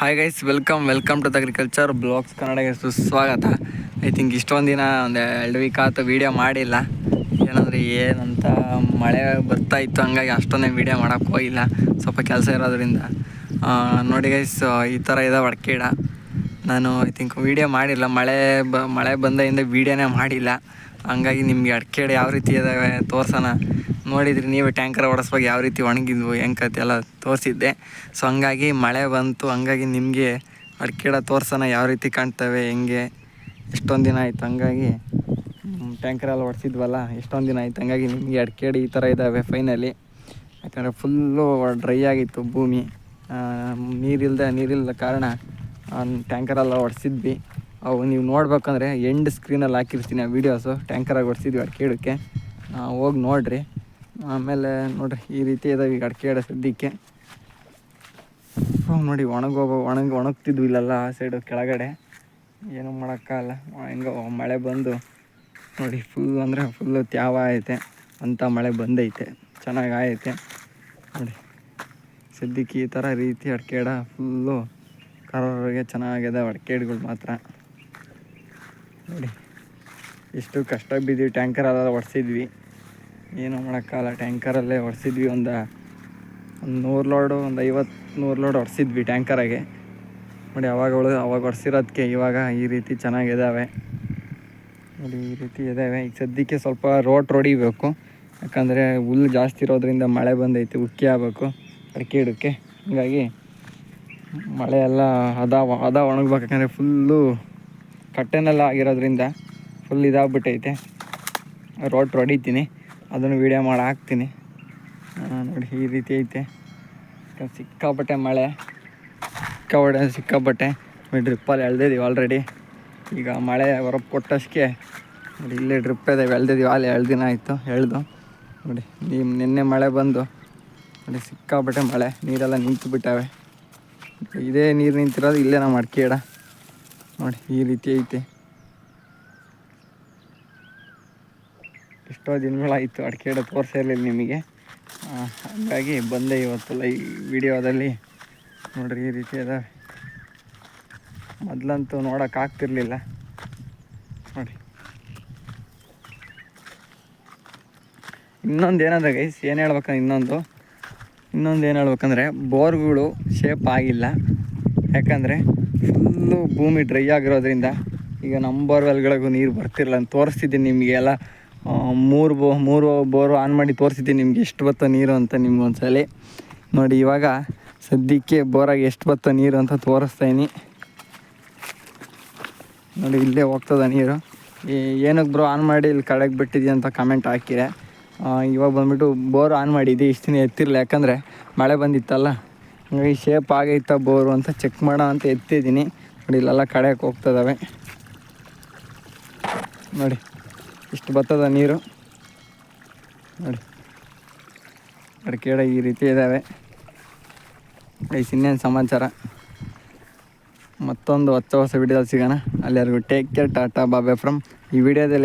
Hi guys welcome welcome to agriculture blogs ಕನ್ನಡಗೆ ಸುಸ್ವಾಗತ I think ಇಷ್ಟೊಂದು ದಿನ ಒಂದು ಎರಡು ವೀಕ್ ಆಯ್ತು ವೀಡಿಯೋ ಮಾಡಿಲ್ಲ. ಏನಂದರೆ ಏನಂತ ಮಳೆ ಬರ್ತಾ ಇತ್ತು, ಹಂಗಾಗಿ ಅಷ್ಟೊಂದೇ ವೀಡಿಯೋ ಮಾಡೋಕ್ಕೆ ಹೋಗಿಲ್ಲ. ಸ್ವಲ್ಪ ಕೆಲಸ ಇರೋದ್ರಿಂದ. ನೋಡಿ ಗೈಸ್ ಈ ಥರ ಇದೆ ಅಡ್ಕೆಡ ನಾನು ಐ ಥಿಂಕ್ ವೀಡಿಯೋ ಮಾಡಿಲ್ಲ. ಮಳೆ ಬ, ಮಳೆ ಬಂದಾಗಿಂದ ವೀಡಿಯೋನೇ ಮಾಡಿಲ್ಲ. ಹಂಗಾಗಿ ನಿಮಗೆ ಅಡ್ಕೆಡೆ ಯಾವ ರೀತಿ ಇದಾವೆ ತೋರ್ಸೋಣ. ನೋಡಿದ್ರಿ, ನೀವೇ ಟ್ಯಾಂಕರ್ ಓಡಿಸ್ಬೇಕು ಯಾವ ರೀತಿ ಒಣಗಿದ್ವು ಅಂತ ಎಲ್ಲ ತೋರಿಸಿದ್ದೆ. ಸೊ ಹಂಗಾಗಿ ಮಳೆ ಬಂತು, ಹಂಗಾಗಿ ನಿಮಗೆ ಅಡ್ಕೆಡ ತೋರ್ಸೋಣ ಯಾವ ರೀತಿ ಕಾಣ್ತವೆ, ಹೆಂಗೆ, ಎಷ್ಟೊಂದು ದಿನ ಆಯ್ತು, ಹಂಗಾಗಿ ಟ್ಯಾಂಕರೆಲ್ಲ ಹೊಡೆಸಿದ್ವಲ್ಲ ಎಷ್ಟೊಂದು ದಿನ ಆಯ್ತು, ಹಂಗಾಗಿ ನಿಮಗೆ ಅಡ್ಕೆಡಿ ಈ ಥರ ಇದ್ದಾವೆ ಫೈನಲಿ ಯಾಕಂದರೆ ಫುಲ್ಲು ಡ್ರೈ ಆಗಿತ್ತು ಭೂಮಿ. ನೀರಿಲ್ಲದೆ ನೀರಿಲ್ಲದ ಕಾರಣ ಟ್ಯಾಂಕರೆಲ್ಲ ಹೊಡೆಸಿದ್ವಿ ಅವು ನೀವು ನೋಡ್ಬೇಕಂದ್ರೆ ಎಂಡ್ ಸ್ಕ್ರೀನಲ್ಲಿ ಹಾಕಿರ್ತೀನಿ ಆ ವೀಡಿಯೋಸು ಟ್ಯಾಂಕರಾಗಿ ಹೊಡ್ಸಿದ್ವಿ ಅಡ್ಕೆಡಕ್ಕೆ ಹೋಗಿ ನೋಡಿರಿ. ಆಮೇಲೆ ನೋಡ್ರಿ ಈ ರೀತಿ ಇದಾವೆ ಈಗ ಅಡಿಕೆ ಎಡ ಸದ್ಯಕ್ಕೆ. ನೋಡಿ ಒಣಗೋಗೋ ಒಣಗಿ ಒಣಗ್ತಿದ್ವಿ ಇಲ್ಲೆಲ್ಲ ಆ ಸೈಡು ಕೆಳಗಡೆ. ಏನೂ ಮಾಡೋಕ್ಕಾಗಲ್ಲ ಹೆಂಗೋ ಮಳೆ ಬಂದು ನೋಡಿ ಫುಲ್ ಅಂದರೆ ಫುಲ್ಲು ತ್ಯಾವ ಐತೆ. ಅಂಥ ಮಳೆ ಬಂದೈತೆ. ಚೆನ್ನಾಗಿ ಆಯೈತೆ. ನೋಡಿ ಸದ್ಯಕ್ಕೆ ಈ ಥರ ರೀತಿ ಅಡ್ಕೆಡ ಫುಲ್ಲು ಕರೋರಿಗೆ ಚೆನ್ನಾಗಿದೆ ಅಡ್ಕೆಡ್ಗಳು ಮಾತ್ರ. ನೋಡಿ ಎಷ್ಟು ಕಷ್ಟ ಬಿದ್ದೀವಿ. ಟ್ಯಾಂಕರೆಲ್ಲ ಹೊಡ್ಸಿದ್ವಿ ಏನೂ ಮಾಡೋಕ್ಕಾಗಲ್ಲ. ಟ್ಯಾಂಕರಲ್ಲೇ ಹೊಡೆಸಿದ್ವಿ. ಒಂದು ಒಂದು ನೂರು ಲೋಡು, ಒಂದು ಐವತ್ತು ನೂರು ಲೋಡ್ ಹೊಡೆಸಿದ್ವಿ ಟ್ಯಾಂಕರಾಗೆ. ನೋಡಿ, ಅವಾಗ ಉಳಿದು, ಅವಾಗ ಹೊಡೆಸಿರೋದಕ್ಕೆ ಇವಾಗ ಈ ರೀತಿ ಚೆನ್ನಾಗಿದ್ದಾವೆ ನೋಡಿ, ಈ ರೀತಿ ಇದ್ದಾವೆ ಈಗ ಸದ್ಯಕ್ಕೆ ಸ್ವಲ್ಪ ರೋಟ್ ಹೊಡಿಬೇಕು ಯಾಕಂದರೆ ಹುಲ್ಲು ಜಾಸ್ತಿ ಇರೋದ್ರಿಂದ ಮಳೆ ಬಂದೈತೆ, ಉಕ್ಕಿ ಆಗಬೇಕು. ಅಡಿಕೆ ಗಿಡಕ್ಕೆ. ಹೀಗಾಗಿ ಮಳೆ ಎಲ್ಲ ಹದ ಒಣಗ್ಬೇಕು. ಯಾಕಂದರೆ ಫುಲ್ಲು ಕಟ್ಟೆನೆಲ್ಲ ಆಗಿರೋದ್ರಿಂದ ಫುಲ್ ಇದಾಗ್ಬಿಟ್ಟೈತೆ. ರೋಟ್ ಹೊಡಿತೀನಿ ಅದನ್ನು ವೀಡಿಯೋ ಮಾಡಿ ಹಾಕ್ತೀನಿ. ನೋಡಿ ಈ ರೀತಿ ಐತೆ. ಸಿಕ್ಕಾಪಟ್ಟೆ ಮಳೆ. ಸಿಕ್ಕಾಪಟ್ಟೆ ಸಿಕ್ಕಾಪಟ್ಟೆ. ಡ್ರಿಪ್ಪಲ್ಲಿ ಎಳ್ದಿದ್ದೀವಿ ಆಲ್ರೆಡಿ ಈಗ ಮಳೆ ಹೊರಗೆ ಕೊಟ್ಟಷ್ಟಕ್ಕೆ ನೋಡಿ ಇಲ್ಲೇ ಡ್ರಿಪ್ ಇದಾವೆ. ಎಳ್ದಿದ್ದೀವಿ ಅಲ್ಲಿ ಎರಡು ದಿನ ಆಯಿತು ಎಳ್ದು. ನೋಡಿ ನೀವು ನಿನ್ನೆ ಮಳೆ ಬಂದು ನೋಡಿ ಸಿಕ್ಕಾಪಟ್ಟೆ ಮಳೆ. ನೀರೆಲ್ಲ ನಿಂತು ಬಿಟ್ಟಾವೆ. ಇದೇ ನೀರು ನಿಂತಿರೋದು ಇಲ್ಲೇ ನಾವು ಮಡ್ಕೇಡ. ನೋಡಿ ಈ ರೀತಿ ಐತೆ. ಎಷ್ಟೋ ದಿನಗಳಾಯಿತು ಅಡಿಕೆ ತೋರಿಸಿರಲಿಲ್ಲ ನಿಮಗೆ. ಹಾಗಾಗಿ ಬಂದೆ ಇವತ್ತು ಲೈ ವಿಡಿಯೋದಲ್ಲಿ. ನೋಡ್ರಿ, ಈ ರೀತಿ ಅದಾವೆ ಮೊದಲಂತೂ ನೋಡೋಕ್ಕಾಗ್ತಿರ್ಲಿಲ್ಲ ನೋಡಿ. ಇನ್ನೊಂದು ಏನಂದ್ರೆ ಗೈಸ್ ಏನು ಹೇಳ್ಬೇಕಂದ್ರೆ ಇನ್ನೊಂದು. ಇನ್ನೊಂದು ಏನು ಹೇಳ್ಬೇಕಂದ್ರೆ, ಬೋರ್ಗಳು ಶೇಪ್ ಆಗಿಲ್ಲ. ಯಾಕಂದರೆ ಫುಲ್ಲು ಭೂಮಿ ಡ್ರೈ ಆಗಿರೋದ್ರಿಂದ ಈಗ ನಮ್ಮ ಬೋರ್ವೆಲ್ಗಳಿಗೂ ನೀರು ಬರ್ತಿರಲ್ಲ ಅಂತ ತೋರಿಸ್ತಿದ್ದೀನಿ ನಿಮಗೆ ಎಲ್ಲ ಮೂರು ಬೋ ಮೂರು ಬೋರು ಆನ್ ಮಾಡಿ ತೋರಿಸಿದ್ದೀನಿ ನಿಮ್ಗೆ ಎಷ್ಟು ಬತ್ತ ನೀರು ಅಂತ ನಿಮ್ಗೆ ಒಂದ್ಸಲಿ. ನೋಡಿ ಇವಾಗ ಸದ್ಯಕ್ಕೆ ಬೋರಾಗಿ ಎಷ್ಟು ಬತ್ತ ನೀರು ಅಂತ ತೋರಿಸ್ತಾಯಿನಿ ನೋಡಿ ಇಲ್ಲೇ ಹೋಗ್ತದ ನೀರು. ಏನಕ್ಕೆ ಬ್ರೋ ಆನ್ ಮಾಡಿ ಇಲ್ಲಿ ಕಳೆಗೆ ಬಿಟ್ಟಿದ್ಯಾ ಅಂತ ಕಮೆಂಟ್ ಹಾಕಿರೆ. ಆ, ಇವಾಗ ಬಂದ್ಬಿಟ್ಟು ಬೋರ್ ಆನ್ ಮಾಡಿದ್ದೆ ಇಷ್ಟು ದಿನ ಎತ್ತಿರಲಿಲ್ಲ ಯಾಕಂದರೆ ಮಳೆ ಬಂದಿತ್ತಲ್ಲ. ಹಂಗಾಗಿ ಶೇಪ್ ಆಗೈತ ಬೋರು ಅಂತ ಚೆಕ್ ಮಾಡೋ ಅಂತ ಎತ್ತಿದ್ದೀನಿ. ನೋಡಿ ಇಲ್ಲೆಲ್ಲ ಕಡೆಗೆ ಹೋಗ್ತದವೆ ನೋಡಿ. ಇಷ್ಟು ಬತ್ತದ ನೀರು. ನೋಡಿ. ಅಡಿಕೆ ಈ ರೀತಿ ಇದ್ದಾವೆ ಇನ್ನೇನು ಸಮಾಚಾರ? ಮತ್ತೊಂದು ಹೊಸ ಹೊಸ ವಿಡಿಯೋದಲ್ಲಿ ಸಿಗೋಣ. ಅಲ್ಲಿವರೆಗೂ ಟೇಕ್ ಕೇರ್ ಟಾಟಾ ಬಾಬೆ ಫ್ರಮ್ ಈ ವಿಡಿಯೋದಲ್ಲಿ